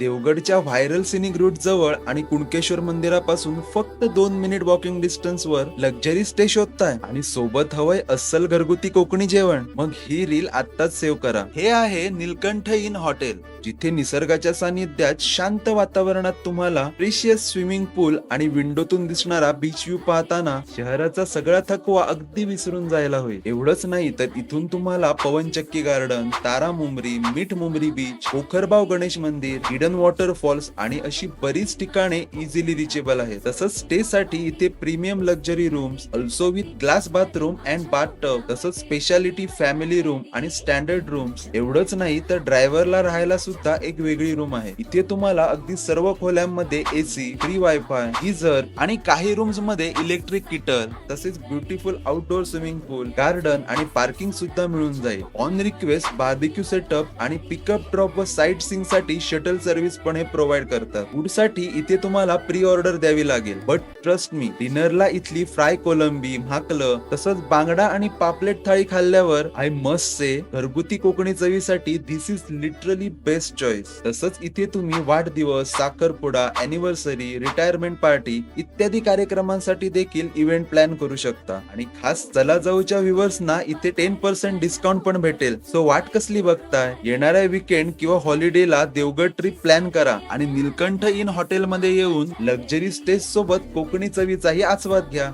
देवगडच्या viral scenic route जवळ आणि कुणकेश्वर मंदिरापासून फक्त दोन मिनिट वॉकिंग डिस्टन्स वर लक्झरी स्टे शोधताय आणि सोबत हवंय अस्सल घरगुती कोकणी जेवण. मग ही रील आत्ताच सेव्ह करा. हे आहे निलकंठ इन हॉटेल जिथे निसर्गाच्या सानिध्यात शांत वातावरणात तुम्हाला प्रिशियस स्विमिंग पूल आणि विंडोतून दिसणारा बीच व्ह्यू पाहताना शहराचा सगळा थकवा अगदी विसरून जायला होईल. एवढंच नाही तर इथून तुम्हाला पवनचक्की गार्डन तारा मुंबरी मीठ मुंबरी बीच पोखरबाव गणेश मंदिर हिडन वॉटरफॉल्स आणि अशी बरीच ठिकाणे इझिली रिचेबल आहे तसंच स्टे साठी इथे premium luxury rooms also with glass bathroom and bathtub तसंच स्पेशालिटी फॅमिली रूम आणि स्टँडर्ड रूम्स एवढंच नाही तर ड्रायव्हरला राहायला सुद्धा एक वेगळी रूम आहे. इथे तुम्हाला अगदी सर्व खोल्यांमध्ये एसी फ्री वायफाय गीझर आणि काही रूम्समध्ये इलेक्ट्रिक किटर तसेच beautiful outdoor swimming pool garden आणि पार्किंग सुद्धा मिळून जाईल. ऑन रिक्वेस्ट बार्बिक्यू सेटअप आणि पिकअप ड्रॉप व साईट सिंगसाठी शटल सर्व्हिस पण हे प्रोव्हाइड करतात. फूडसाठी इथे तुम्हाला प्री ऑर्डर द्यावी लागेल. बट ट्रस्ट मी डिनरला इथली फ्राय कोलंबी भाकलं तसंच बांगडा आणि पापलेट थाळी खाल्ल्यावर आय मस्ट से घरगुती Konkani चवीसाठी this is literally best choice तसंच इथे तुम्ही वाढदिवस साखरपुडा अॅनिव्हर्सरी रिटायरमेंट पार्टी इत्यादी कार्यक्रमांसाठी देखील इव्हेंट प्लॅन करू शकता. आणि खास चला जाऊच्या व्ह्युअर्सना इथे टेन पर्सेंट डिस्काउंट पण भेटेल. सो वाट कसली बघताय? येणाऱ्या विकेंड किंवा हॉलिडेला देवगड ट्रिप प्लॅन करा आणि नीलकंठ इन हॉटेलमध्ये येऊन लक्झरी स्टेज सोबत कोकणी चवीचाही आस्वाद घ्या.